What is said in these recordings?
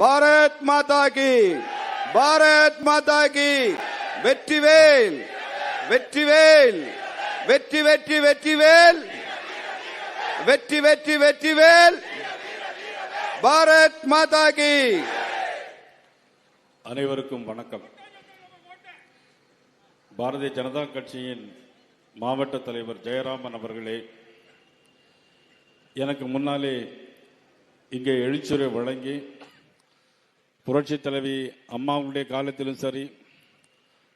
பாரத் மாதா கி பாரத் மாதா கி வெற்றிவேல் வெற்றிவேல் வெற்றி வெற்றி வெற்றிவேல் வெற்றி வெற்றி வெற்றிவேல் பாரத் மாதா கி. அனைவருக்கும் வணக்கம். பாரதிய ஜனதா கட்சியின் மாவட்ட தலைவர் ஜெயராமன் அவர்களே எனக்கு முன்னாலே இங்கே எழுச்சுரை வழங்கி புரட்சி தலைவி அம்மாவுடைய காலத்திலும் சரி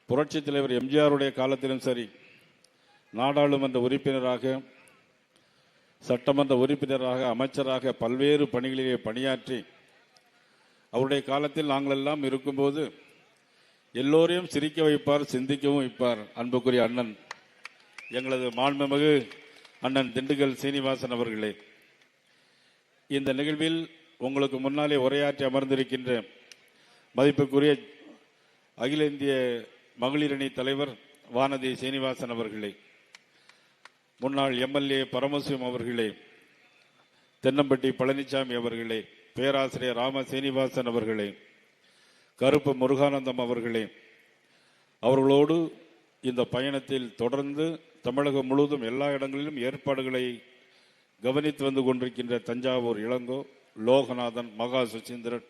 புரட்சி தலைவர் எம்ஜிஆருடைய காலத்திலும் சரி நாடாளுமன்ற உறுப்பினராக சட்டமன்ற உறுப்பினராக அமைச்சராக பல்வேறு பணிகளிலே பணியாற்றி அவருடைய காலத்தில் நாங்கள் எல்லாம் இருக்கும்போது எல்லோரையும் சிரிக்க வைப்பார் சிந்திக்கவும் வைப்பார் அன்புக்குரிய அண்ணன் எங்களது மாண்புமிகு அண்ணன் திண்டுக்கல் சீனிவாசன் அவர்களே. இந்த நிகழ்வில் உங்களுக்கு முன்னாலே உரையாற்றி அமர்ந்திருக்கின்ற மதிப்புக்குரிய அகில இந்திய மகளிரணி தலைவர் வானதி சீனிவாசன் அவர்களே முன்னாள் எம்எல்ஏ பரமசிவம் அவர்களே தென்னம்பட்டி பழனிசாமி அவர்களே பேராசிரியர் ராம சீனிவாசன் அவர்களே கருப்பு முருகானந்தம் அவர்களே அவர்களோடு இந்த பயணத்தில் தொடர்ந்து தமிழகம் முழுவதும் எல்லா இடங்களிலும் ஏற்பாடுகளை கவனித்து வந்து கொண்டிருக்கின்ற தஞ்சாவூர் இளங்கோ லோகநாதன் மகா சுசீந்திரன்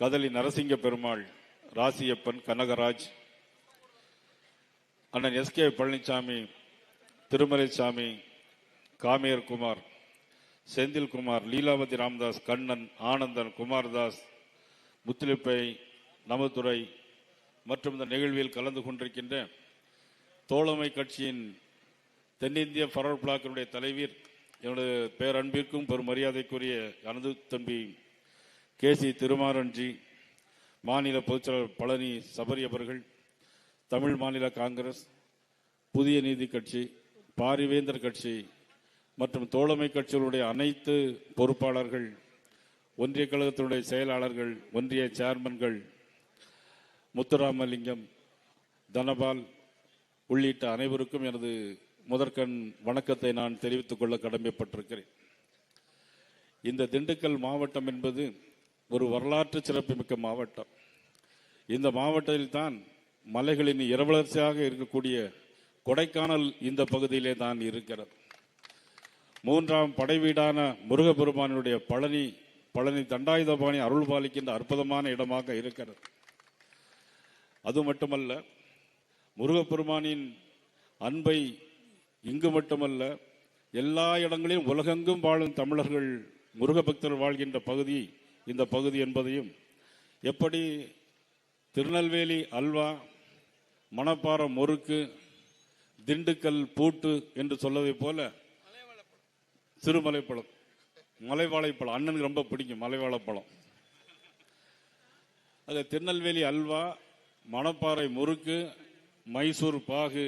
கதலி நரசிங்க பெருமாள் ராசியப்பன் கனகராஜ் அண்ணன் எஸ் கே பழனிசாமி திருமலைசாமி காமேர் குமார் செந்தில்குமார் லீலாவதி ராமதாஸ் கண்ணன் ஆனந்தன் குமார்தாஸ் முத்துலிப்பை நமதுரை மற்றும் இந்த நிகழ்வில் கலந்து கொண்டிருக்கின்ற தோழமை கட்சியின் தென்னிந்திய பரவல் பிளாக்கினுடைய தலைவர். என்னுடைய பேரன்பிற்கும் பெரும் மரியாதைக்குரிய அனது தம்பி கே சி திருமாறன்ஜி மாநில பொதுச்செயலாளர் பழனி சபரி அவர்கள் தமிழ் மாநில காங்கிரஸ் புதிய நீதி கட்சி பாரிவேந்தர் கட்சி மற்றும் தோழமை கட்சிகளுடைய அனைத்து பொறுப்பாளர்கள் ஒன்றிய கழகத்தினுடைய செயலாளர்கள் ஒன்றிய சேர்மன்கள் முத்துராமலிங்கம் தனபால் உள்ளிட்ட அனைவருக்கும் எனது முதற்கண் வணக்கத்தை நான் தெரிவித்துக் கொள்ள கடமைப்பட்டிருக்கிறேன். இந்த திண்டுக்கல் மாவட்டம் என்பது ஒரு வரலாற்று சிறப்புமிக்க மாவட்டம். இந்த மாவட்டத்தில்தான் மலைகளின் இரவலர்ச்சியாக இருக்கக்கூடிய கொடைக்கானல் இந்த பகுதியிலே தான் இருக்கிறது. மூன்றாம் படைவீடான முருகப்பெருமானுடைய பழனி பழனி தண்டாயுதபாணி அருள் பாலிக்கின்ற அற்புதமான இடமாக இருக்கிறது. அது மட்டுமல்ல முருகப்பெருமானின் அன்பை இங்கு மட்டுமல்ல எல்லா இடங்களிலும் உலகெங்கும் வாழும் தமிழர்கள் முருகபக்தர் வாழ்கின்ற பகுதி இந்த பகுதி என்பதையும் எப்படி திருநெல்வேலி அல்வா மணப்பாறை முறுக்கு திண்டுக்கல் பூட்டு என்று சொல்வதை போல சிறுமலைப்பழம் மலைவாழைப்பழம். அண்ணனுக்கு ரொம்ப பிடிக்கும் மலைவாழைப்பழம். அது திருநெல்வேலி அல்வா மணப்பாறை முறுக்கு மைசூர் பாகு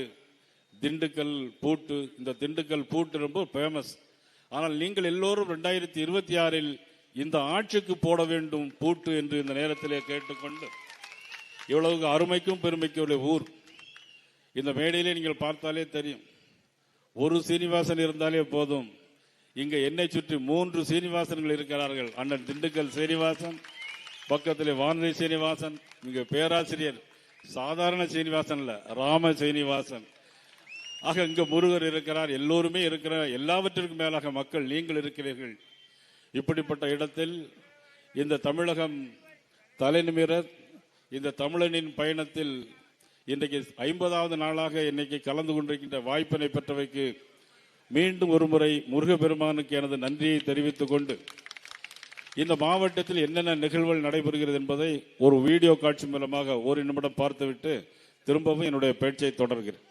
திண்டுக்கல் பூட்டு. இந்த திண்டுக்கல் பூட்டு ரொம்ப ஃபேமஸ் ஆனால் நீங்கள் எல்லோரும் ரெண்டாயிரத்தி இருபத்தி ஆறில் இந்த ஆட்சிக்கு போட வேண்டும் பூட்டு என்று இந்த நேரத்திலே கேட்டுக்கொண்டு இவ்வளவு அருமைக்கும் பெருமைக்கும் உள்ள ஊர். இந்த மேடையிலே நீங்கள் பார்த்தாலே தெரியும். ஒரு சீனிவாசன் இருந்தாலே போதும். இங்க என்னை சுற்றி மூன்று சீனிவாசன்கள் இருக்கிறார்கள். அண்ணன் திண்டுக்கல் சீனிவாசன் பக்கத்தில் வானதி சீனிவாசன் இங்க பேராசிரியர் சாதாரண சீனிவாசன் இல்ல ராம சீனிவாசன். ஆக இங்க முருகர் இருக்கிறார் எல்லோருமே இருக்கிறார். எல்லாவற்றிற்கும் மேலாக மக்கள் நீங்கள் இருக்கிறீர்கள். இப்படிப்பட்ட இடத்தில் இந்த தமிழகம் தலைநிமிர இந்த தமிழனின் பயணத்தில் இன்றைக்கு ஐம்பதாவது நாளாக இன்னைக்கு கலந்து கொண்டிருக்கின்ற வாய்ப்பினை பெற்றவைக்கு மீண்டும் ஒருமுறை முருகப்பெருமானுக்கு எனது நன்றியை தெரிவித்துக் கொண்டு இந்த மாவட்டத்தில் என்னென்ன நிகழ்வுகள் நடைபெறுகிறது என்பதை ஒரு வீடியோ காட்சி மூலமாக ஒரு நிமிடம் பார்த்துவிட்டு திரும்பவும் என்னுடைய பேச்சை தொடர்கிறேன்.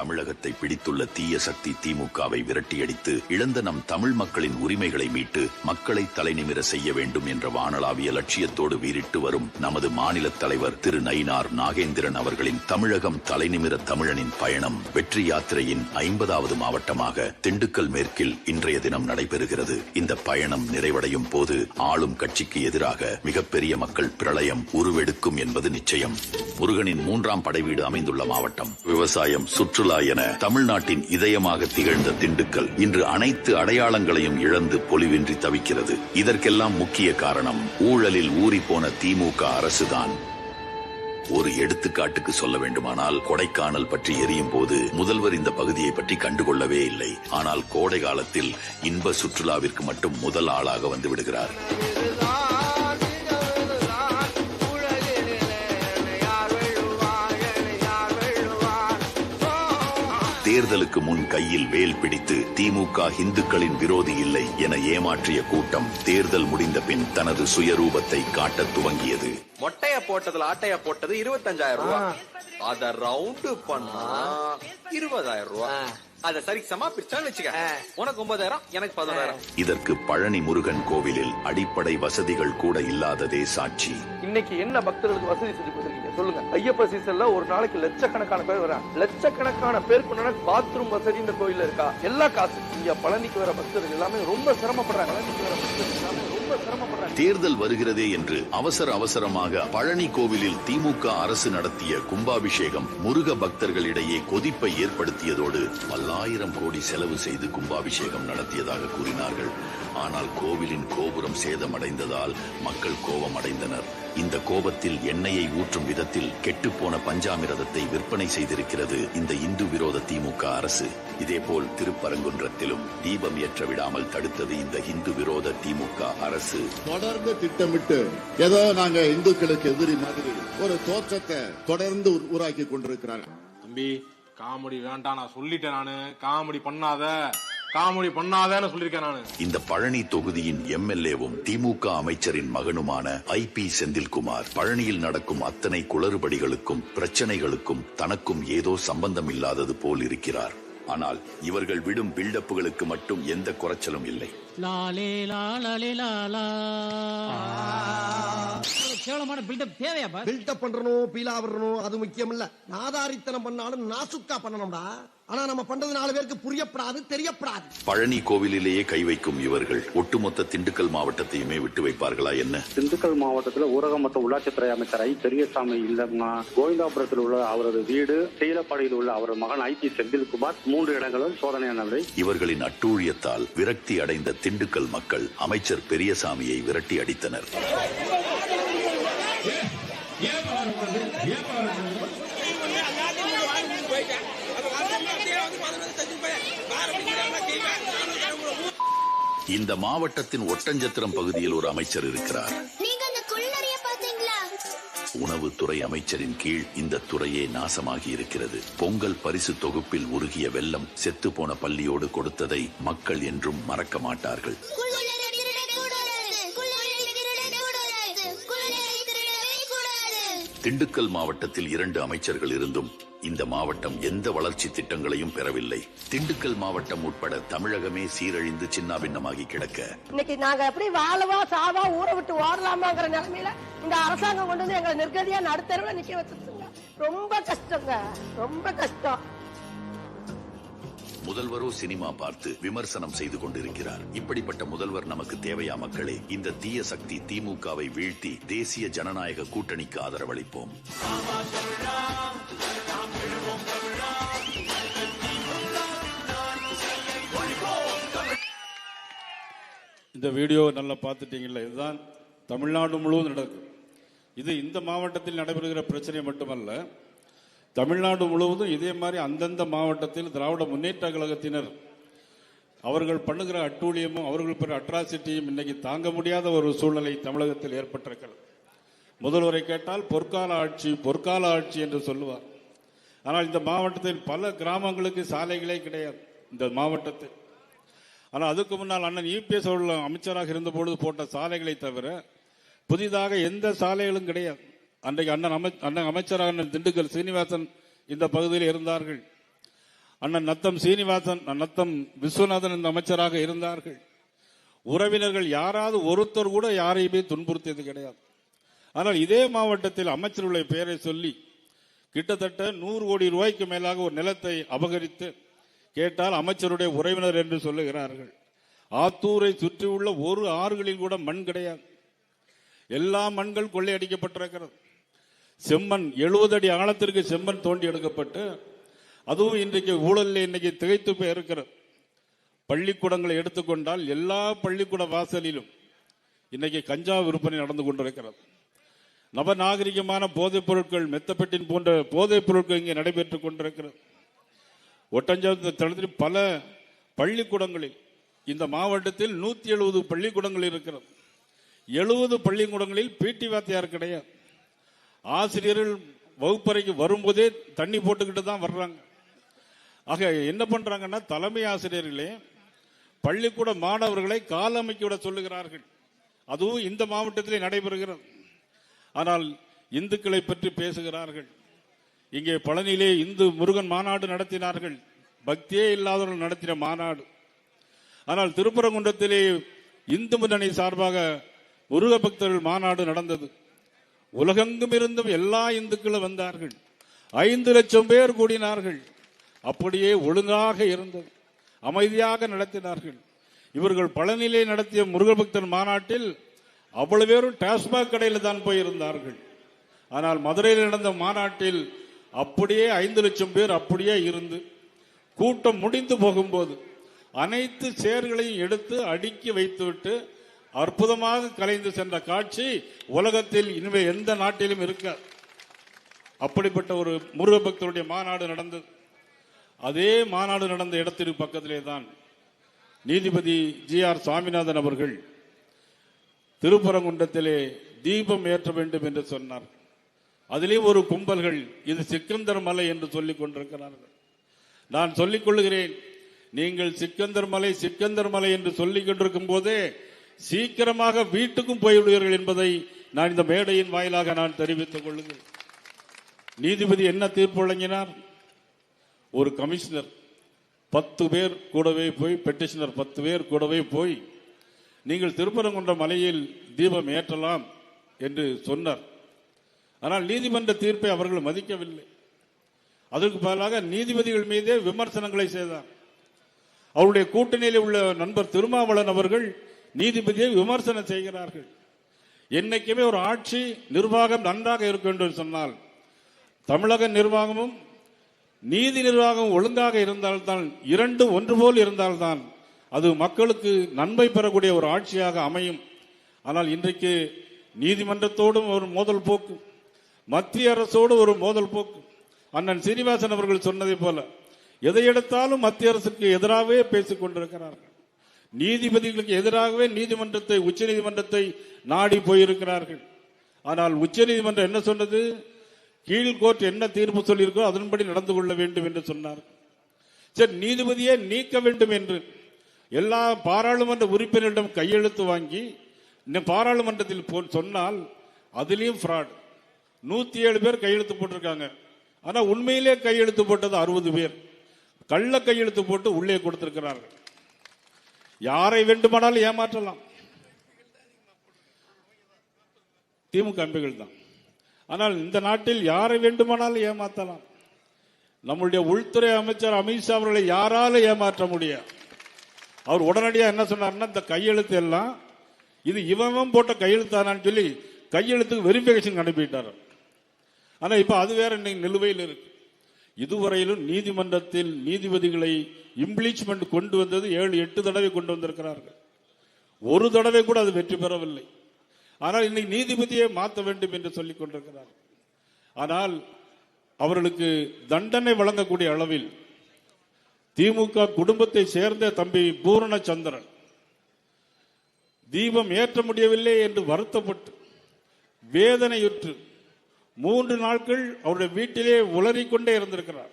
தமிழகத்தை பிடித்துள்ள தீய சக்தி திமுகவை விரட்டியடித்து இழந்த நம் தமிழ் மக்களின் உரிமைகளை மீட்டு மக்களை தலைநிமிர செய்ய வேண்டும் என்ற வானளாவிய லட்சியத்தோடு வீறிட்டு வரும் நமது மாநில தலைவர் திரு நயினார் நாகேந்திரன் அவர்களின் தமிழகம் தலைநிமிர தமிழனின் பயணம் வெற்றி யாத்திரையின் ஐம்பதாவது மாவட்டமாக திண்டுக்கல் மேற்கில் இன்றைய தினம் நடைபெறுகிறது. இந்த பயணம் நிறைவடையும் போது ஆளும் கட்சிக்கு எதிராக மிகப்பெரிய மக்கள் பிரளயம் உருவெடுக்கும் என்பது நிச்சயம். முருகனின் மூன்றாம் படைவீடு அமைந்துள்ள மாவட்டம். விவசாயம் சுற்றுலா என தமிழ்நாட்டின் இதயமாக திகழ்ந்த திண்டுக்கல் இன்று அனைத்து அடையாளங்களையும் இழந்து பொலிவின்றி தவிக்கிறது. இதற்கெல்லாம் முக்கிய காரணம் ஊழலில் ஊறிப்போன திமுக அரசுதான். ஒரு எடுத்துக்காட்டுக்கு சொல்ல வேண்டுமானால் கொடைக்கானல் பற்றி எரியும் போது முதல்வர் இந்த பகுதியை பற்றி கண்டுகொள்ளவே இல்லை. ஆனால் கோடை காலத்தில் இன்ப சுற்றுலாவிற்கு மட்டும் முதல் ஆளாக வந்து விடுகிறார். தேர்தலுக்கு முன் கையில் வேல் பிடித்து திமுக இந்துக்களின் விரோதி இல்லை என ஏமாற்றிய கூட்டம் தேர்தல் முடிந்த பின் தனது சுயரூபத்தை காட்டத் துவங்கியது. மொட்டைய போட்டதுல ஆட்டைய போட்டது இருபத்தஞ்சாயிரம் ரூபாய் அத ரவுண்டு பண்ணா இருபதாயிரம் ரூபாய் அத சரி சமா பிரிச்சான்னு வச்சுக்க உனக்கு ஒன்பதாயிரம் எனக்கு பதினோராயிரம் இதற்கு பழனி முருகன் கோவிலில் அடிப்படை வசதிகள் கூட இல்லாததே சாட்சி. இன்னைக்கு என்ன பக்தர்களுக்கு வசதி செஞ்சு கொடுத்துருக்கீங்க? சொல்லுங்க. ஐயப்ப சீசன்ல ஒரு நாளைக்கு லட்சக்கணக்கான பேர் வராங்க. லட்சக்கணக்கான பேருக்கு பாத்ரூம் வசதி இந்த கோயில்ல இருக்கா? எல்லா காசு. இங்க பழனிக்கு வர பக்தர்கள் எல்லாமே ரொம்ப சிரமப்படுறாங்க. பழனிக்கு வர பக்தர்கள் எல்லாமே ரொம்ப சிரமப்படுறாங்க தேர்தல் வருகிறதே என்று அவசர அவசரமாக பழனி கோவிலில் திமுக அரசு நடத்திய கும்பாபிஷேகம் முருக பக்தர்களிடையே கொதிப்பை ஏற்படுத்தியதோடு பல்லாயிரம் கோடி செலவு செய்து கும்பாபிஷேகம் நடத்தியதாக கூறினார்கள். ஆனால் கோவிலின் கோபுரம் சேதமடைந்ததால் மக்கள் கோபம் அடைந்தனர் இந்த கோபத்தில் எண்ணெயை ஊற்றும் விதத்தில் கெட்டுப்போன பஞ்சாமிரதத்தை விற்பனை செய்திருக்கிறது இந்த இந்து விரோத திமுக அரசு. இதேபோல் திருப்பரங்குன்றத்திலும் தீபம் ஏற்ற விடாமல் தடுத்தது இந்த இந்து விரோத திமுக அரசு. தொடர்ந்து திட்டமிட்டு ஏதோ நாங்க இந்துக்களுக்கு எதிரி மாதிரி ஒரு தோற்றத்தை தொடர்ந்து உரு- உருவாக்கி கொண்டிருக்கிறாங்க. தம்பி காமெடி வேண்டாம் நான் சொல்லிட்டேன் நானு. காமெடி பண்ணாத. காமெடி பண்ணாதன்னு சொல்லியிருக்கேன் நானு. இந்த பழனி தொகுதியின் எம்எல்ஏவும் திமுக அமைச்சரின் மகனுமான ஐ பி செந்தில்குமார் பழனியில் நடக்கும் அத்தனை குளறுபடிகளுக்கும் பிரச்சனைகளுக்கும் தனக்கும் ஏதோ சம்பந்தம் இல்லாதது போல் இருக்கிறார். ஆனால் இவர்கள் விடும் பில்டப்புகளுக்கு மட்டும் எந்த குறைச்சலும் இல்லை. லாலே லாலே லாலா. கேவலமான பில்டப் தேவையாப்பா பில்டப் பண்றணும் பீலா விடணும் அது முக்கியம் இல்ல நாதாரித்தனம் பண்ணாலும் நாசுக்கா பண்ணணும்டா. ஆனா நம்ம பண்றது நாலு பேருக்கு புரியப்படாது தெரியப்படாது. பழனி கோவிலிலேயே கை வைக்கும் இவர்கள் ஒட்டுமொத்த திண்டுக்கல் மாவட்டத்தையுமே விட்டு வைப்பார்களா என்ன? திண்டுக்கல் மாவட்டத்தில் ஊரக மற்றும் உள்ளாட்சித்துறை அமைச்சர் ஐ பெரியசாமி இல்லம்னா கோவிந்தாபுரத்தில் உள்ள அவரது வீடு செயலப்பாடியில் உள்ள அவரது மகன் ஐ பி செந்தில்குமார் மூன்று இடங்களும் சோதனையானவை இவர்களின் அட்டூழியத்தால் விரக்தி அடைந்த திண்டுக்கல் மக்கள் அமைச்சர் பெரியசாமியை விரட்டி அடித்தனர். இந்த மாவட்டத்தின் ஒட்டஞ்சத்திரம் பகுதியில் ஒரு அமைச்சர் இருக்கிறார். உணவுத்துறை அமைச்சரின் கீழ் இந்த துறையே நாசமாகி இருக்கிறது. பொங்கல் பரிசு தொகுப்பில் உருகிய வெள்ளம் செத்துப்போன பள்ளியோடு கொடுத்ததை மக்கள் என்றும் மறக்க மாட்டார்கள். திண்டுக்கல் மாவட்டத்தில் இரண்டு அமைச்சர்கள் இருந்தும் இந்த மாவட்டம் எந்த வளர்ச்சி திட்டங்களையும் பெறவில்லை. திண்டுக்கல் மாவட்டம் உட்பட தமிழகமே சீரழிந்து சின்னாபின்னமாகி கிடக்க. இன்னைக்கு நாங்க எப்படி வாழவா சாவா ஊரை விட்டு ஓடலாமாங்கிற நிலைமையில இந்த அரசாங்கம் கொண்டு வந்து எங்களை நிர்கதியா நடுத்தருவுல நிக்க வச்சிருச்சுங்க. ரொம்ப கஷ்டங்க. ரொம்ப கஷ்டம். முதல்வரோ சினிமா பார்த்து விமர்சனம் செய்து கொண்டிருக்கிறார். இப்படிப்பட்ட முதல்வர் நமக்கு தேவையா மக்களே? இந்த தீய சக்தி திமுகவை வீழ்த்தி தேசிய ஜனநாயக கூட்டணிக்கு ஆதரவளிப்போம். இந்த வீடியோ நல்லா பார்த்துட்டீங்கல்ல இதுதான் தமிழ்நாடு முழுவதும் நடக்கும். இது இந்த மாவட்டத்தில் நடைபெறுகிற பிரச்சனை மட்டுமல்ல தமிழ்நாடு முழுவதும் இதே மாதிரி அந்தந்த மாவட்டத்தில் திராவிட முன்னேற்ற கழகத்தினர் அவர்கள் பண்ணுகிற அட்டூழியமும் அவர்கள் பெற அட்ராசிட்டியும் இன்னைக்கு தாங்க முடியாத ஒரு சூழ்நிலை தமிழகத்தில் ஏற்பட்டிருக்கிறது. முதல்வரை கேட்டால் பொற்கால ஆட்சி பொற்கால ஆட்சி என்று சொல்லுவார். ஆனால் இந்த மாவட்டத்தில் பல கிராமங்களுக்கு சாலைகளே கிடையாது இந்த மாவட்டத்தில். ஆனால் அதுக்கு முன்னால் அண்ணன் யூபிஎஸ் அவர்கள் அமைச்சராக இருந்தபொழுது போட்ட சாலைகளை தவிர புதிதாக எந்த சாலைகளும் கிடையாது. அன்றைக்கு அண்ணன் அமை அண்ணன் அமைச்சராக அண்ணன் திண்டுக்கல் சீனிவாசன் இந்த பகுதியில் இருந்தார்கள். அண்ணன் நத்தம் சீனிவாசன் நத்தம் விஸ்வநாதன் இந்த அமைச்சராக இருந்தார்கள். உறவினர்கள் யாராவது ஒருத்தர் கூட யாரையுமே துன்புறுத்தியது கிடையாது. ஆனால் இதே மாவட்டத்தில் அமைச்சருடைய பெயரை சொல்லி கிட்டத்தட்ட நூறு கோடி ரூபாய்க்கு மேலாக ஒரு நிலத்தை அபகரித்து கேட்டால் அமைச்சருடைய உறவினர் என்று சொல்லுகிறார்கள். ஆத்தூரை சுற்றியுள்ள ஒரு ஆறுகளில் கூட மண் கிடையாது. எல்லா மண்கள் கொள்ளையடிக்கப்பட்டிருக்கிறது. செம்மண் எழுபது அடி ஆழத்திற்கு செம்மண் தோண்டி எடுக்கப்பட்டு அதுவும் இன்றைக்கு ஊழலில் இன்னைக்கு திகைத்து போய் இருக்கிறது பள்ளிக்கூடங்களை எடுத்துக்கொண்டால் எல்லா பள்ளிக்கூட வாசலிலும் இன்னைக்கு கஞ்சா விற்பனை நடந்து கொண்டிருக்கிறது. நவநாகரிகமான போதைப் பொருட்கள் மெத்தப்பெட்டின் போன்ற போதைப் பொருட்கள் இங்கே நடைபெற்றுக் கொண்டிருக்கிறது. ஒட்டஞ்சாவது பல பள்ளிக்கூடங்களில் இந்த மாவட்டத்தில் நூத்தி எழுபது பள்ளிக்கூடங்கள் இருக்கிறது. எழுபது பள்ளிக்கூடங்களில் பிடி வாத்தியார் கிடையாது. ஆசிரியர்கள் வகுப்பறைக்கு வரும்போதே தண்ணி போட்டுக்கிட்டு தான் வர்றாங்க. ஆக என்ன பண்றாங்கன்னா தலைமை ஆசிரியர்களே பள்ளிக்கூட மாணவர்களை காலமைக்க விட சொல்லுகிறார்கள். அதுவும் இந்த மாவட்டத்திலே நடைபெறுகிறது. ஆனால் இந்துக்களை பற்றி பேசுகிறார்கள். இங்கே பழனியிலே இந்து முருகன் மாநாடு நடத்தினார்கள். பக்தியே இல்லாதவர்கள் நடத்தின மாநாடு. ஆனால் திருப்பரங்குன்றத்திலே இந்து முன்னணி சார்பாக முருக பக்தர்கள் மாநாடு நடந்தது. உலகெங்கும் இருந்தும் எல்லா இந்துக்களும் வந்தார்கள். ஐந்து லட்சம் பேர் கூடினார்கள். அப்படியே ஒழுங்காக இருந்தது. அமைதியாக நடத்தினார்கள். இவர்கள் பழனியிலே நடத்திய முருகபக்தன் மாநாட்டில் அவ்வளவு பேரும் டாஸ்மாக் கடையில் தான் போயிருந்தார்கள். ஆனால் மதுரையில் நடந்த மாநாட்டில் அப்படியே ஐந்து லட்சம் பேர் அப்படியே இருந்து கூட்டம் முடிந்து போகும்போது அனைத்து சேர்களையும் எடுத்து அடுக்கி வைத்துவிட்டு அற்புதமாக கலைந்து சென்ற காட்சி உலகத்தில் இனிமே எந்த நாட்டிலும் இருக்க அப்படிப்பட்ட ஒரு முருக பக்தருடைய மாநாடு நடந்தது. அதே மாநாடு நடந்த இடத்திற்கு பக்கத்திலே தான் நீதிபதி ஜி ஆர் சுவாமிநாதன் அவர்கள் திருப்பரங்குன்றத்திலே தீபம் ஏற்ற வேண்டும் என்று சொன்னார். அதிலே ஒரு கும்பல்கள் இது சிக்கந்தர் மலை என்று சொல்லிக் கொண்டிருக்கிறார்கள். நான் சொல்லிக் கொள்கிறேன் நீங்கள் சிக்கந்தர் மலை சிக்கந்தர் மலை என்று சொல்லிக் கொண்டிருக்கும் போதே சீக்கிரமாக வீட்டுக்கும் போய்விடுவீர்கள் என்பதை நான் இந்த மேடையின் வாயிலாக நான் தெரிவித்துக் கொள்ளுகிறேன் நீதிபதி என்ன தீர்ப்பு வழங்கினார்? ஒரு கமிஷனர் பத்து பேர் கூடவே போய் பெட்டிஷனர் பத்து பேர் கூடவே போய் நீங்கள் திருப்பரங்குன்ற மலையில் தீபம் ஏற்றலாம் என்று சொன்னார். ஆனால் நீதிமன்ற தீர்ப்பை அவர்கள் மதிக்கவில்லை. அதற்கு பதிலாக நீதிபதிகள் மீதே விமர்சனங்களை செய்தார். அவருடைய கூட்டணியில் உள்ள நண்பர் திருமாவளன் அவர்கள் நீதிபதியை விமர்சனம் செய்கிறார்கள். என்னைக்குமே ஒரு ஆட்சி நிர்வாகம் நன்றாக இருக்கும் என்று சொன்னால் தமிழக நிர்வாகமும் நீதி நிர்வாகம் ஒழுங்காக இருந்தால்தான் இரண்டு ஒன்று போல் இருந்தால்தான் அது மக்களுக்கு நன்மை பெறக்கூடிய ஒரு ஆட்சியாக அமையும். ஆனால் இன்றைக்கு நீதிமன்றத்தோடும் ஒரு மோதல் போக்கு மத்திய அரசோடு ஒரு மோதல் போக்கு. அண்ணன் சீனிவாசன் அவர்கள் சொன்னதை போல எதை எடுத்தாலும் மத்திய அரசுக்கு எதிராகவே பேசிக் கொண்டிருக்கிறார்கள். நீதிபதிகளுக்கு எதிராகவே நீதிமன்றத்தை உச்ச நீதிமன்றத்தை நாடி போயிருக்கிறார்கள். ஆனால் உச்ச நீதிமன்றம் என்ன சொன்னது? கீழ் கோர்ட் என்ன தீர்ப்பு சொல்லியிருக்கோ அதன்படி நடந்து கொள்ள வேண்டும் என்று சொன்னார். சரி நீதிபதியை நீக்க வேண்டும் என்று எல்லா பாராளுமன்ற உறுப்பினரிடம் கையெழுத்து வாங்கி பாராளுமன்றத்தில் போ சொன்னால் அதுலேயும் ஃப்ராட் நூத்தி ஏழு பேர் கையெழுத்து போட்டிருக்காங்க. ஆனா உண்மையிலே கையெழுத்து போட்டது அறுபது பேர். கள்ள கையெழுத்து போட்டு உள்ளே கொடுத்திருக்கிறார்கள். யாரை வேண்டுமானாலும் ஏமாற்றலாம். திமுக எம்பிகள் தான். ஆனால் இந்த நாட்டில் யாரை வேண்டுமானாலும் ஏமாற்றலாம் நம்முடைய உள்துறை அமைச்சர் அமித்ஷா அவர்களை யாராலும் ஏமாற்ற முடியாது அவர் உடனடியாக என்ன சொன்னார்னா இந்த கையெழுத்து எல்லாம் இது இவன் போட்ட கையெழுத்தானான்னு சொல்லி கையெழுத்துக்கு வெரிஃபிகேஷன் அனுப்பிட்டார். ஆனால் இப்போ அது வேற இன்னைக்கு நிலுவையில் இருக்கு. இதுவரையிலும் நீதிமன்றத்தில் நீதிபதிகளை இம்ப்ளீச்மெண்ட் கொண்டு வந்தது ஏழு எட்டு தடவை கொண்டு வந்திருக்கிறார்கள். ஒரு தடவை கூட அது வெற்றி பெறவில்லை. ஆனால் இன்னைக்கு நீதிபதியை மாற்ற வேண்டும் என்று சொல்லிக் கொண்டிருக்கிறார் ஆனால் அவர்களுக்கு தண்டனை வழங்கக்கூடிய அளவில் திமுக குடும்பத்தை சேர்ந்த தம்பி பூரணச்சந்திரன் தீபம் ஏற்ற முடியவில்லை என்று வருத்தப்பட்டு வேதனையுற்று மூன்று நாட்கள் அவருடைய வீட்டிலே உளறிக்கொண்டே இருந்திருக்கிறார்.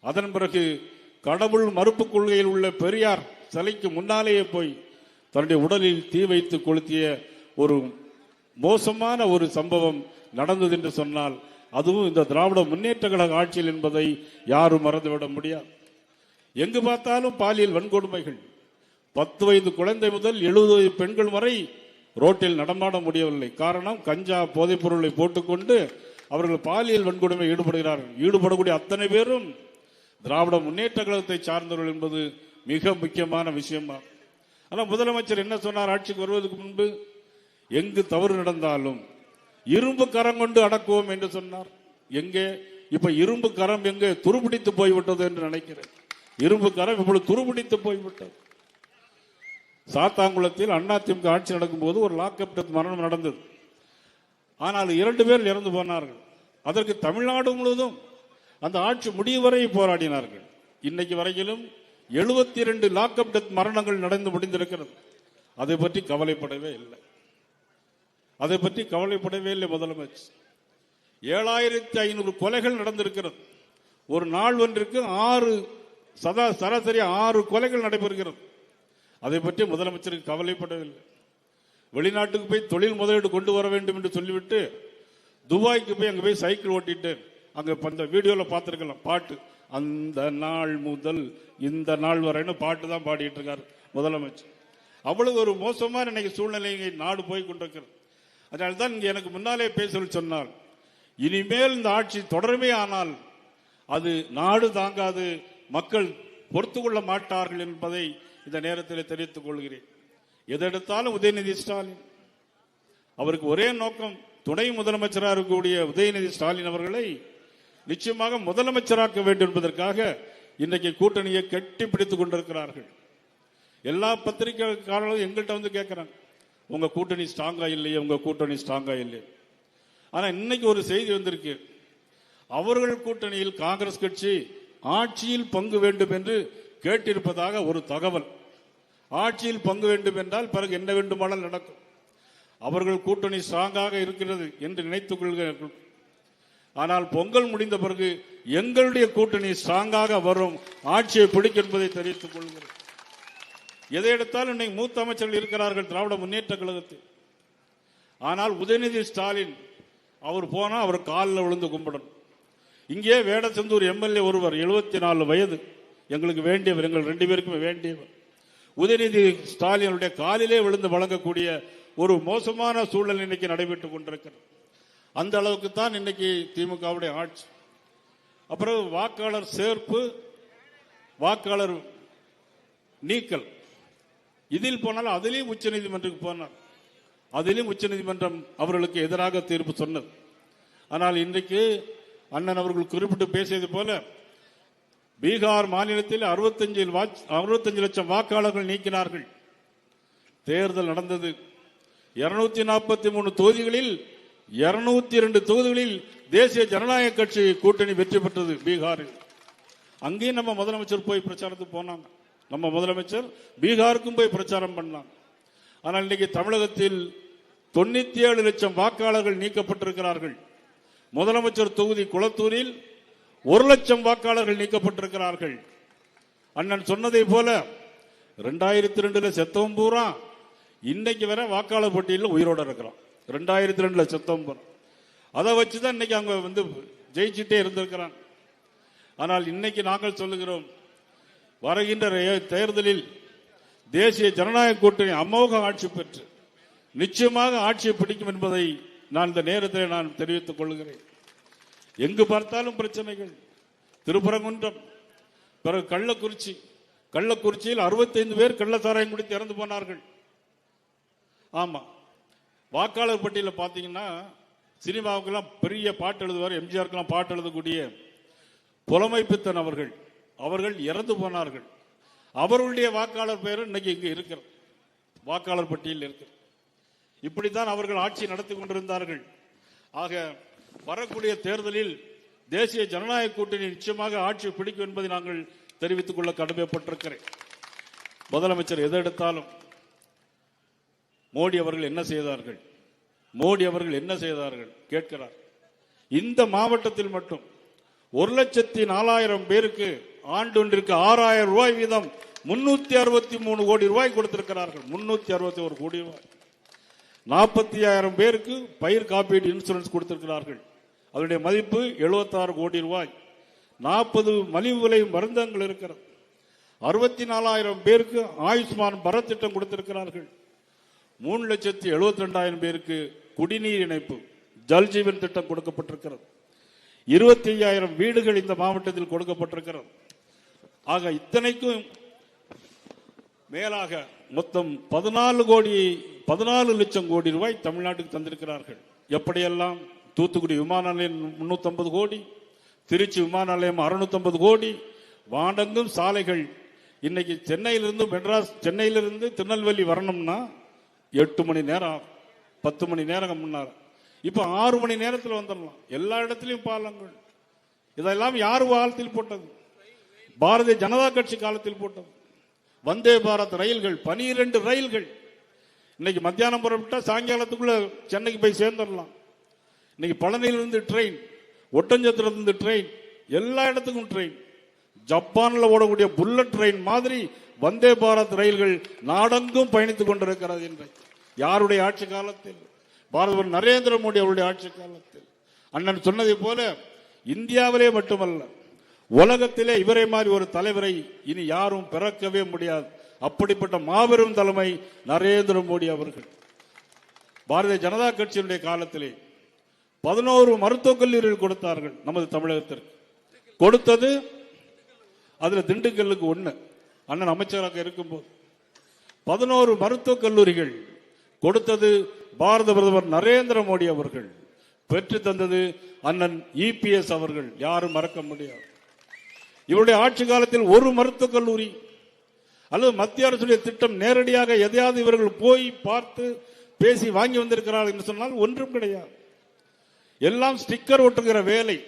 அதன் பிறகு கடவுள் மறுப்பு கொள்கையில் உள்ள பெரியார் சிலைக்கு முன்னாலேயே போய் தன்னுடைய உடலில் தீ வைத்து கொளுத்திய ஒரு மோசமான ஒரு சம்பவம் நடந்தது என்று சொன்னால் அதுவும் இந்த திராவிட முன்னேற்ற கழக ஆட்சியில் என்பதை யாரும் மறந்துவிட முடியாது. எங்கு பார்த்தாலும் பாலியல் வன்கொடுமைகள். பத்து வயது குழந்தை முதல் எழுபது வயது பெண்கள் வரை ரோட்டில் நடமாட முடியவில்லை. காரணம் கஞ்சா போதைப் பொருளை போட்டுக்கொண்டு அவர்கள் பாலியல் வன்கொடுமை ஈடுபடுகிறார்கள். ஈடுபடக்கூடிய அத்தனை பேரும் திராவிட முன்னேற்ற கழகத்தை சார்ந்தவர்கள் என்பது மிக முக்கியமான விஷயமா. ஆனால் முதலமைச்சர் என்ன சொன்னார்? ஆட்சிக்கு வருவதற்கு முன்பு எங்கு தவறு நடந்தாலும் இரும்பு கரம் கொண்டு அடக்குவோம் என்று சொன்னார். எங்கே? இப்ப இரும்பு கரம் எங்கே? துருபிடித்து போய்விட்டது என்று நினைக்கிறேன். இரும்பு கரம் இப்பொழுது துருபிடித்து போய்விட்டது. சாத்தாங்குளத்தில் அதிமுக ஆட்சி நடக்கும்போது ஒரு லாக்அப் டெத் மரணம் நடந்தது. ஆனால் இரண்டு பேர் இறந்து போனார்கள். அதற்கு தமிழ்நாடு முழுவதும் அந்த ஆட்சி முடிவு வரை போராடினார்கள். இன்னைக்கு வரையிலும் எழுபத்தி இரண்டு லாக்அப் டெத் மரணங்கள் நடந்து முடிந்திருக்கிறது. அதை பற்றி கவலைப்படவே இல்லை. அதை பற்றி கவலைப்படவே இல்லை முதலமைச்சர். ஏழாயிரத்தி ஐநூறு கொலைகள் நடந்திருக்கிறது. ஒரு நாள் ஒன்றிற்கு ஆறு சதா சராசரி ஆறு கொலைகள் நடைபெறுகிறது. அதை பற்றி முதலமைச்சருக்கு கவலைப்படவில்லை. வெளிநாட்டுக்கு போய் தொழில் முதலீடு கொண்டு வர வேண்டும் என்று சொல்லிவிட்டு துபாய்க்கு போய் அங்கே போய் சைக்கிள் ஓட்டிட்டு அங்கே அந்த வீடியோவில் பார்த்துருக்கலாம் பாட்டு. அந்த நாள் முதல் இந்த நாள் வரைன்னு பாட்டு தான் பாடிட்டு இருக்காரு முதலமைச்சர். அவ்வளவு ஒரு மோசமான இன்னைக்கு சூழ்நிலையை நாடு போய் கொண்டிருக்கிறது. அதனால தான் எனக்கு முன்னாலே பேச சொன்னார் இனிமேல் இந்த ஆட்சி தொடருமே ஆனால் அது நாடு தாங்காது மக்கள் பொறுத்து கொள்ள மாட்டார்கள் என்பதை இந்த நேரத்தில் தெரிவித்துக் கொள்கிறேன். எதெடுத்தாலும் உதயநிதி ஸ்டாலின். அவருக்கு ஒரே நோக்கம் துணை முதலமைச்சராக இருக்கக்கூடிய உதயநிதி ஸ்டாலின் அவர்களை நிச்சயமாக முதலமைச்சராக்க வேண்டும் என்பதற்காக இன்றைக்கு கூட்டணியை கட்டி பிடித்துக் கொண்டிருக்கிறார்கள். எல்லா பத்திரிகைக்காரர்களும் எங்கள்கிட்ட வந்து கேட்கிறாங்க உங்க கூட்டணி ஸ்ட்ராங்கா இல்லையே? உங்க கூட்டணி ஸ்ட்ராங்கா இல்லையே? ஆனா இன்னைக்கு ஒரு செய்தி வந்திருக்கு. அவர்கள் கூட்டணியில் காங்கிரஸ் கட்சி ஆட்சியில் பங்கு வேண்டும் என்று கேட்டிருப்பதாக ஒரு தகவல். ஆட்சியில் பங்கு வேண்டும் என்றால் பிறகு என்ன வேண்டுமானால் நடக்கும். அவர்கள் கூட்டணி ஸ்ட்ராங்காக இருக்கிறது என்று நினைத்துக் கொள்கிறார்கள். ஆனால் பொங்கல் முடிந்த பிறகு எங்களுடைய கூட்டணி ஸ்ட்ராங்காக வரும். ஆட்சியை பிடிக்கும் என்பதை தெரிவித்துக் கொள்கிறேன். எதை எடுத்தாலும் இன்னைக்கு மூத்த அமைச்சர்கள் இருக்கிறார்கள் திராவிட முன்னேற்ற கழகத்தில். ஆனால் உதயநிதி ஸ்டாலின் அவர் போனால் அவர் காலில் விழுந்து கும்பிடணும். இங்கே வேடச்சந்தூர் எம்எல்ஏ ஒருவர் எழுபத்தி நாலு வயது. எங்களுக்கு வேண்டியவர் எங்கள் ரெண்டு பேருக்குமே வேண்டியவர். உதயநிதி ஸ்டாலினுடைய காலிலே விழுந்து வழங்கக்கூடிய ஒரு மோசமான சூழல் இன்னைக்கு நடைபெற்றுக் கொண்டிருக்கிறது. அந்த அளவுக்கு தான் இன்னைக்கு திமுகவுடைய ஆட்சி. அப்புறம் வாக்காளர் சேர்ப்பு வாக்காளர் நீக்கல். இதில் போனால் அதிலையும் உச்சநீதிமன்றத்துக்கு போனார். அதிலும் உச்சநீதிமன்றம் அவர்களுக்கு எதிராக தீர்ப்பு சொன்னது. ஆனால் இன்றைக்கு அண்ணன் அவர்கள் குறிப்பிட்டு பேசியது போல பீகார் மாநிலத்தில் அறுபத்தஞ்சு அறுபத்தஞ்சு லட்சம் வாக்காளர்கள் நீக்கினார்கள். தேர்தல் நடந்தது. இருநூத்தி நாற்பத்தி மூணு தொகுதிகளில் இருநூத்தி இரண்டு தொகுதிகளில் தேசிய ஜனநாயக கட்சி கூட்டணி வெற்றி பெற்றது பீகாரில். அங்கேயும் நம்ம முதலமைச்சர் போய் பிரச்சாரத்துக்கு போனாங்க. நம்ம முதலமைச்சர் பீகாருக்கும் போய் பிரச்சாரம் பண்ணாங்க. ஆனால் இன்னைக்கு தமிழகத்தில் தொண்ணூத்தி ஏழு லட்சம் வாக்காளர்கள் நீக்கப்பட்டிருக்கிறார்கள். முதலமைச்சர் தொகுதி குளத்தூரில் ஒரு லட்சம் வாக்காளர்கள் நீக்கப்பட்டிருக்கிறார்கள். அண்ணன் சொன்னதை போல ரெண்டாயிரத்தி ரெண்டுல செத்தவன் பூரா இன்னைக்கு வர வாக்காளர் பட்டியலில் உயிரோட இருக்கிறான். ரெண்டாயிரத்தி ரெண்டுல செத்தவன் பூரா. அதை வச்சுதான் இன்னைக்கு அவங்க வந்து ஜெயிச்சுட்டே இருந்திருக்கிறான். ஆனால் இன்னைக்கு நாங்கள் சொல்லுகிறோம் வருகின்ற தேர்தலில் தேசிய ஜனநாயக கூட்டணி அமோக ஆட்சி பெற்று நிச்சயமாக ஆட்சியை பிடிக்கும் என்பதை நான் இந்த நேரத்தில் நான் தெரிவித்துக் கொள்கிறேன். எங்கு பார்த்தாலும் பிரச்சனைகள். திருப்பரங்குன்றம் பிறகு கள்ளக்குறிச்சி. கள்ளக்குறிச்சியில் 65 பேர் கள்ளச்சாராயம் குடித்து இறந்து போனார்கள். ஆமாம் வாக்காளர் பட்டியலில் பார்த்தீங்கன்னா சினிமாவுக்கெல்லாம் பெரிய பாட்டு எழுதுவார் எம்ஜிஆருக்கெல்லாம் பாட்டு எழுதக்கூடிய புலமைப்பித்தன் அவர்கள். அவர்கள் இறந்து போனார்கள். அவர்களுடைய வாக்காளர் பெயர் இன்னைக்கு இங்கே இருக்கிறது வாக்காளர் பட்டியலில் இருக்கிறது இப்படித்தான் அவர்கள் ஆட்சி நடத்தி கொண்டிருந்தார்கள். ஆக வரக்கூடிய தேர்தலில் தேசிய ஜனநாயக கூட்டணி நிச்சயமாக ஆட்சி பிடிக்கும் என்பதை நாங்கள் தெரிவித்துக் கொள்ள கடமைப்பட்டிருக்கிறேன். முதலமைச்சர் எதை எடுத்தாலும் மோடி அவர்கள் என்ன செய்தார்கள்? மோடி அவர்கள் என்ன செய்தார்கள்? கேட்கிறார். இந்த மாவட்டத்தில் மட்டும் ஒரு லட்சத்தி நாலாயிரம் பேருக்கு ஆண்டொன்றிற்கு ஆறாயிரம் ரூபாய் வீதம் முன்னூத்தி அறுபத்தி மூணு கோடி ரூபாய் கொடுத்திருக்கிறார்கள். முன்னூத்தி அறுபத்தி ஒரு கோடி ரூபாய். நாற்பத்தி ஆயிரம் பேருக்கு பயிர் காப்பீடு இன்சூரன்ஸ் கொடுத்திருக்கிறார்கள். அதனுடைய மதிப்பு 76 கோடி ரூபாய். நாற்பது மலிவு விலை மருந்தங்கள் இருக்கிறது. அறுபத்தி நாலாயிரம் பேருக்கு ஆயுஷ்மான் பரத் திட்டம் கொடுத்திருக்கிறார்கள். மூணு லட்சத்தி எழுபத்தி ரெண்டாயிரம் பேருக்கு குடிநீர் இணைப்பு ஜல்ஜீவன் திட்டம் கொடுக்கப்பட்டிருக்கிறது. இருபத்தி ஐயாயிரம் வீடுகள் இந்த மாவட்டத்தில் கொடுக்கப்பட்டிருக்கிறது. ஆக இத்தனைக்கும் மேலாக மொத்தம் பதினாலு கோடி பதினாலு லட்சம் கோடி ரூபாய் தமிழ்நாட்டுக்கு தந்திருக்கிறார்கள். எப்படியெல்லாம்? தூத்துக்குடி விமான நிலையம் முன்னூற்றம்பது கோடி திருச்சி விமான நிலையம் 650 கோடி வாண்டங்கும் சாலைகள். இன்னைக்கு சென்னையிலிருந்து மெட்ராஸ் சென்னையிலிருந்து திருநெல்வேலி வரணும்னா எட்டு மணி நேரம் ஆகும். பத்து மணி நேரம் முன்னார் இப்போ ஆறு மணி நேரத்தில் வந்துடலாம். எல்லா இடத்துலையும் பாலங்கள். இதெல்லாம் யார் காலத்தில் போட்டது? பாரதிய ஜனதா கட்சி காலத்தில் போட்டது. வந்தே பாரத் ரயில்கள் பனிரெண்டு ரயில்கள். இன்னைக்கு மத்தியானம் புறப்பட்டா சாயங்காலத்துக்குள்ள சென்னைக்கு போய் சேர்ந்துடலாம். இன்னைக்கு பழனியிலிருந்து ட்ரெயின் ஒட்டஞ்சத்திலிருந்து ட்ரெயின் எல்லா இடத்துக்கும் ட்ரெயின் ஜப்பானில் ஓடக்கூடிய புல்லட் ட்ரெயின் மாதிரி வந்தே பாரத் ரயில்கள் நாடெங்கும் பயணித்துக் கொண்டிருக்கிறது என்று யாருடைய ஆட்சி காலத்தில்? பாரத நரேந்திர மோடி அவருடைய ஆட்சி காலத்தில். அண்ணன் சொன்னதை போல இந்தியாவிலே மட்டுமல்ல உலகத்திலே இவரை மாதிரி ஒரு தலைவரை இனி யாரும் பிறக்கவே முடியாது. அப்படிப்பட்ட மாபெரும் தலைமை நரேந்திர மோடி அவர்கள். பாரதிய ஜனதா கட்சியினுடைய காலத்திலே பதினோரு மருத்துவக் கல்லூரிகள் கொடுத்தார்கள் நமது தமிழகத்திற்கு. கொடுத்தது அதுல திண்டுக்கல்லுக்கு ஒண்ணு. அண்ணன் அமைச்சராக இருக்கும்போது. பதினோரு மருத்துவக் கல்லூரிகள் கொடுத்தது பாரத பிரதமர் நரேந்திர மோடி அவர்கள். பெற்று தந்தது அண்ணன் இபிஎஸ் அவர்கள். யாரும் மறக்க முடியாது. இவருடைய ஆட்சி காலத்தில் ஒரு மருத்துவக் கல்லூரி அல்லது மத்திய அரசுடைய திட்டம் நேரடியாக எதையாவது இவர்கள் போய் பார்த்து பேசி வாங்கி வந்திருக்கிறார்கள் என்று சொன்னால் ஒன்றும் கிடையாது. எல்லாம் ஸ்டிக்கர் ஒட்டுகிற வேலை.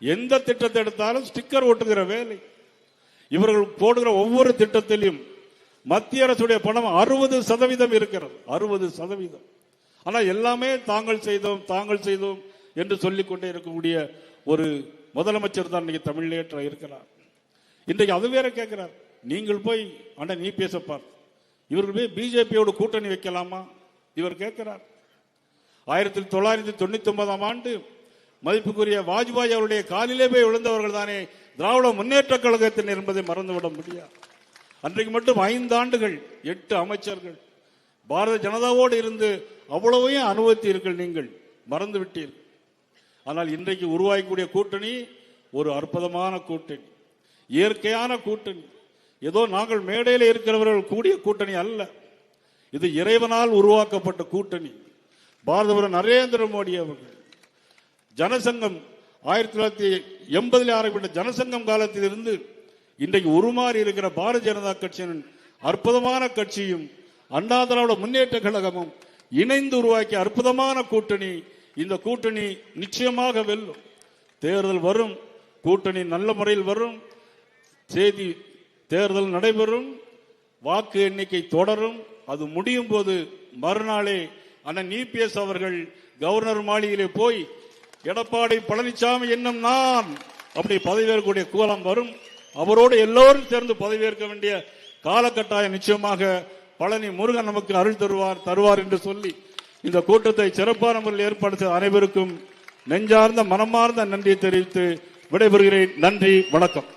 எந்த திட்டத்தை எடுத்தாலும் ஸ்டிக்கர் ஒட்டுகிற வேலை. இவர்கள் போடுகிற ஒவ்வொரு திட்டத்திலும் மத்திய அரசுடைய பணம் அறுபது சதவீதம் இருக்கிறது. அறுபது சதவீதம். ஆனால் எல்லாமே தாங்கள் செய்தோம் தாங்கள் செய்தோம் என்று சொல்லிக்கொண்டே இருக்கக்கூடிய ஒரு முதலமைச்சர் தான் இன்னைக்கு தமிழ்லேற்ற இருக்கிறார். இன்றைக்கு அது வேற கேட்கிறார். நீங்கள் போய் அண்ணன் நீ பேசப்பார். இவர்கள் போய் பிஜேபியோட கூட்டணி வைக்கலாமா? இவர் கேட்கிறார். ஆயிரத்தி தொள்ளாயிரத்தி தொண்ணூத்தி ஒன்பதாம் ஆண்டு மதிப்புக்குரிய வாஜ்பாய் அவருடைய காலிலே போய் விழுந்தவர்கள் தானே திராவிட முன்னேற்ற கழகத்தின் என்பதை மறந்துவிட முடியாது. அன்றைக்கு மட்டும் ஐந்து ஆண்டுகள் எட்டு அமைச்சர்கள் பாரத ஜனதாவோடு இருந்து அவ்வளவையும் அனுபவித்தீர்கள் நீங்கள் மறந்து விட்டீர்கள் ஆனால் இன்றைக்கு உருவாகக்கூடிய கூட்டணி ஒரு அற்புதமான கூட்டணி இயற்கையான கூட்டணி. ஏதோ நாங்கள் மேடையில் இருக்கிறவர்கள் கூடிய கூட்டணி அல்ல இது இறைவனால் உருவாக்கப்பட்ட கூட்டணி. பாரதபுரம் நரேந்திர மோடி அவர்கள். ஜனசங்கம் ஆயிரத்தி தொள்ளாயிரத்தி எண்பதில் ஆரம்பித்த ஜனசங்கம் காலத்தில் இருந்து இன்றைக்கு உருமாறி இருக்கிற பாரதிய ஜனதா கட்சியின் அற்புதமான கட்சியும் அண்ணா திராவிட முன்னேற்ற கழகமும் இணைந்து உருவாக்கிய அற்புதமான கூட்டணி இந்த கூட்டணி நிச்சயமாக வெல்லும். தேர்தல் வரும் கூட்டணி நல்ல முறையில் வரும் செய்தி தேர்தல் நடைபெறும் வாக்கு எண்ணிக்கை தொடரும் அது முடியும் போது மறுநாளே அண்ணன் இபிஎஸ் அவர்கள் கவர்னர் மாளிகையிலே போய் எடப்பாடி பழனிசாமி என்னும் நான் அப்படி பதவியேற்கக்கூடிய கூலம் வரும். அவரோடு எல்லோரும் சேர்ந்து பதவியேற்க வேண்டிய காலகட்டாயம் நிச்சயமாக பழனி முருகன் நமக்கு அருள் தருவார் தருவார் என்று சொல்லி இந்த கூட்டத்தை சிறப்பான முறையில் ஏற்படுத்த அனைவருக்கும் நெஞ்சார்ந்த மனமார்ந்த நன்றியை தெரிவித்து விடைபெறுகிறேன். நன்றி வணக்கம்.